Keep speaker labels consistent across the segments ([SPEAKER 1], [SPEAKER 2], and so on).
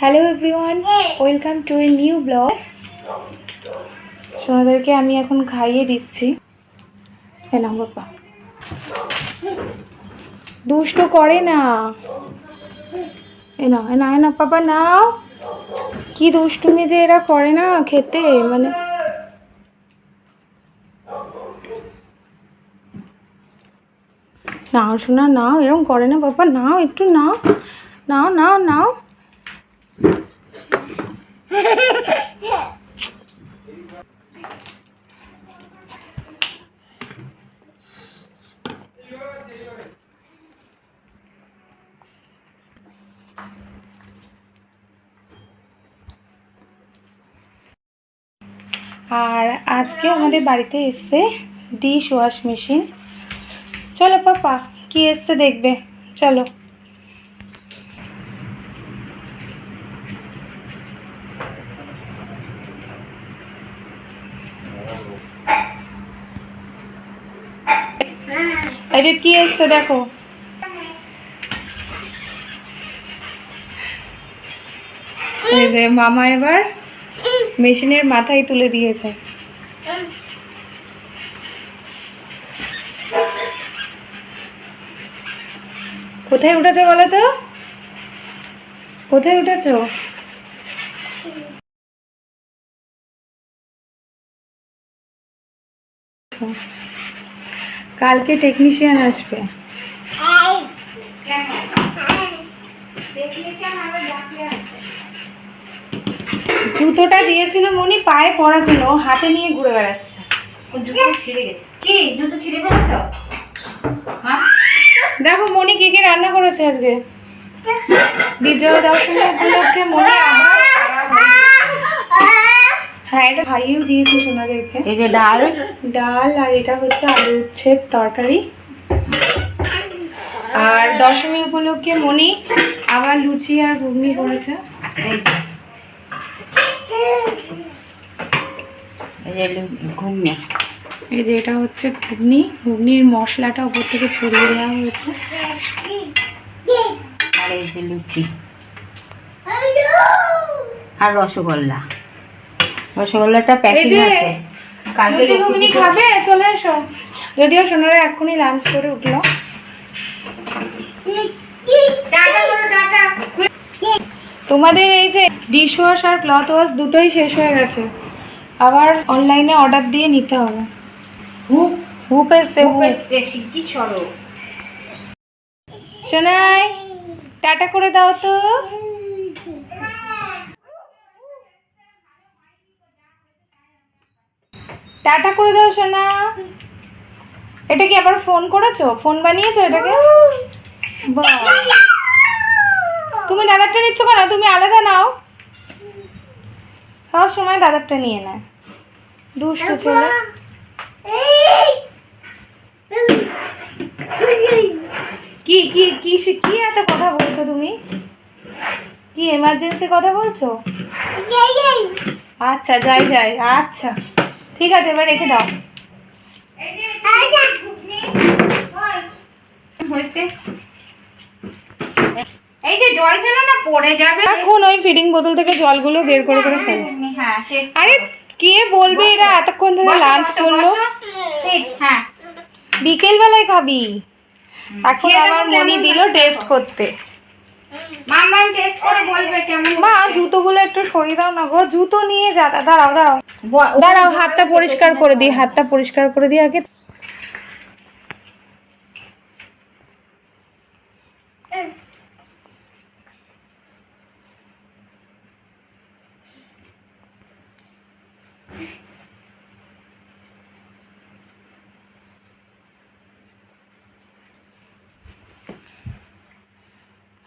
[SPEAKER 1] Hello everyone welcome to a new blog সোনাদেরকে আমি এখন খাইয়ে দিচ্ছি। এ নাও বাবা দুষ্ট করে না। এ নাও এ না এ না বাবা নাও। কি দুষ্টুমি যে এরা করে না খেতে মানে। নাও শোনা নাও, এরকম করে না বাবা নাও, একটু নাও। নাও নাও নাও। আর আজকে আমাদের বাড়িতে এসছে ডিশ ওয়াশ মেশিন। চলো পাপা কি এসছে দেখবে? চলো। যে কি এসছে দেখো। মামা এবার মেশিনের মাথায় তুলে দিয়েছে। কোথায় উঠেছো বলো তো? কোথায় উঠেছো? কালকে টেকনিশিয়ান আসবে। জুতোটা দিয়েছিল মনি পায়ে জন্য ও হাতে নিয়ে ঘুরে বেড়াচ্ছে।
[SPEAKER 2] ওর জুতো ছিঁড়ে গেছে। কি? জুতো ছিঁড়ে ফেলেছ? হ্যাঁ?
[SPEAKER 1] দেখো মনি কি কি রান্না করেছে আজকে। বিজয় দশমী উপলক্ষে মনি আবার হ্যাঁ এটা খাইয়েও দিয়েছি সোনাদেরকে।
[SPEAKER 2] এই যে ডাল।
[SPEAKER 1] ডাল আর এটা হচ্ছে আলু উচ্ছের তরকারি। আর দশমী উপলক্ষে মনি আবার লুচি আর ঘুগনি করেছে।
[SPEAKER 2] এই যে। ঘুগনি।
[SPEAKER 1] এই যে এটা হচ্ছে ঘুগনি। ঘুগনির মশলাটা উপর থেকে ছড়িয়ে দেওয়া হয়েছে।
[SPEAKER 2] আর এই যে লুচি। আর রসগোল্লা। রসগোল্লাটা প্যাকিং
[SPEAKER 1] যে,
[SPEAKER 2] আছে। কালকে
[SPEAKER 1] ঘুগনি খাবে? চলে এসো। যদিও সোনারা এক্ষুনি লাঞ্চ করে উঠল।
[SPEAKER 2] টাটা
[SPEAKER 1] তোমাদের এই যে ডিশ ওয়াশ আর ক্লথ ওয়াশ দুটোই শেষ হয়ে গেছে। আবার অনলাইনে অর্ডার দিয়ে নিতে হবে।
[SPEAKER 2] হুপ।
[SPEAKER 1] হুপ এসছে
[SPEAKER 2] হুপ
[SPEAKER 1] হুপ।
[SPEAKER 2] এসছে শিগগির সরো।
[SPEAKER 1] সোনাই টাটা করে দাও তো। টাটা করে দাও সোনা। এটা কি আবার ফোন করেছ? ফোন বানিয়েছো এটাকে। তুমি দাদারটা নিচ্ছ কেন? তুমি আলাদা নাও। সব সময় দাদারটা নিয়ে নেয়। দুষ্ট ছেলে। কি কি কি কি এত কথা বলছো তুমি? কি এমার্জেন্সি কথা বলছো? আচ্ছা যাই যাই। আচ্ছা। ঠিক আছে এবার রেখে দাও।
[SPEAKER 2] হয়েছে। এই যে জল ফেলো না পড়ে যাবে।
[SPEAKER 1] এখন ওই ফিডিং বোতল থেকে জলগুলো বের করে করে ফেলো।
[SPEAKER 2] হ্যাঁ
[SPEAKER 1] আরে কে বলবে এরা? এতক্ষণ ধরে লাঞ্চ করল।
[SPEAKER 2] হ্যাঁ।
[SPEAKER 1] বিকেল বেলায় খাবি এখন আমার
[SPEAKER 2] কেমন
[SPEAKER 1] মনি দিল টেস্ট করতে।
[SPEAKER 2] মামা টেস্ট করে বলবে কেমন
[SPEAKER 1] মা জুতোগুলো একটু সরিয়ে দাও না গো। জুতো নিয়ে যা দাঁড়াও দাঁড়াও। দাঁড়াও হাতটা পরিষ্কার করে দিই হাতটা পরিষ্কার করে দিই আগে।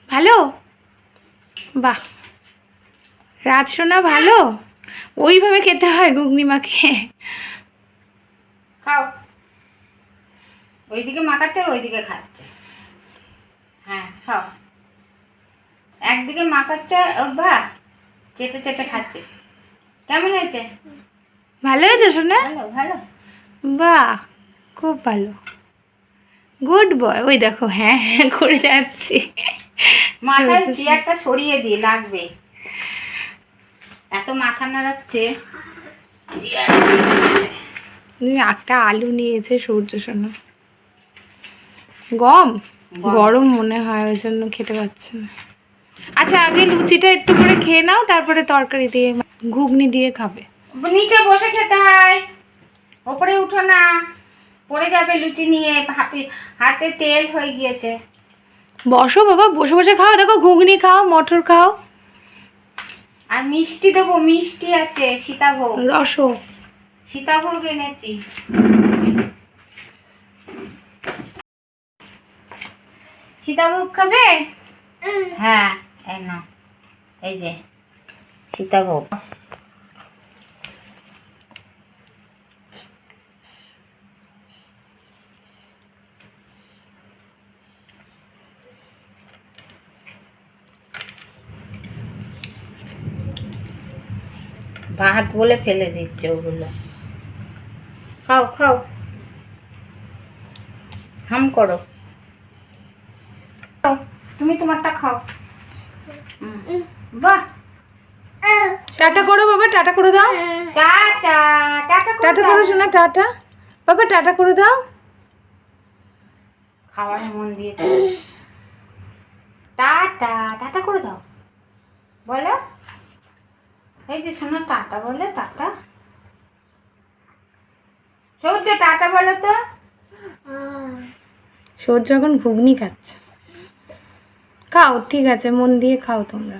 [SPEAKER 1] ভালো? বাহ। রাত শোনা ভালো? ওইভাবে খেতে হয় ঘুগনি মাখে
[SPEAKER 2] খাও। ওইদিকে মাখাচ্ছে আর ওইদিকে খাচ্ছে। হ্যাঁ খাও। একদিকে মাখাচ্ছে বাহ চেটে চেটে খাচ্ছে। কেমন হয়েছে?
[SPEAKER 1] ভালো হয়েছে শোনা
[SPEAKER 2] ভালো ভালো।
[SPEAKER 1] বাহ খুব ভালো। Good boy. ওই দেখো হ্যাঁ হ্যাঁ করে যাচ্ছি।
[SPEAKER 2] মাথায় চেয়ারটা সরিয়ে দিয়ে লাগবে। এত মাথা নাড়াচ্ছে।
[SPEAKER 1] একটা আলু নিয়েছে সূর্য সোনা গম। গরম মনে হয় ওই জন্য খেতে পাচ্ছে না। আচ্ছা আগে লুচিটা একটু করে খেয়ে নাও তারপরে তরকারি দিয়ে ঘুগনি দিয়ে খাবে।
[SPEAKER 2] নিচে বসে খেতে হয়। ওপরে উঠো না। পড়ে যাবে লুচি নিয়ে হাতে তেল হয়ে গিয়েছে।
[SPEAKER 1] বসো বাবা বসে বসে খাও। দেখো ঘুগনি খাও মটর খাও।
[SPEAKER 2] আর মিষ্টি দেবো মিষ্টি আছে সীতাভোগ।
[SPEAKER 1] রসো
[SPEAKER 2] সীতাভোগ এনেছি। সীতাভোগ খাবে? হ্যাঁ এই না এই যে সীতাভোগ। ভাত বলে ফেলে দিচ্ছে ওগুলো। খাও খাও। হাম করো। তুমি তোমারটা খাও। বাহ।
[SPEAKER 1] টাটা করো বাবা টাটা করে দাও।
[SPEAKER 2] টাটা টাটা
[SPEAKER 1] টাটা করো শোনা টাটা। বাবা টাটা করে দাও।
[SPEAKER 2] খাবারে মন দিয়েছে। টাটা টাটা করে দাও। বলো। এই যে শোনো, টাটা বলে, টাটা। সূর্য, টাটা বলো তো।
[SPEAKER 1] সূর্য এখন ঘুগনি খাচ্ছে। খাও, ঠিক আছে, মন দিয়ে খাও তোমরা।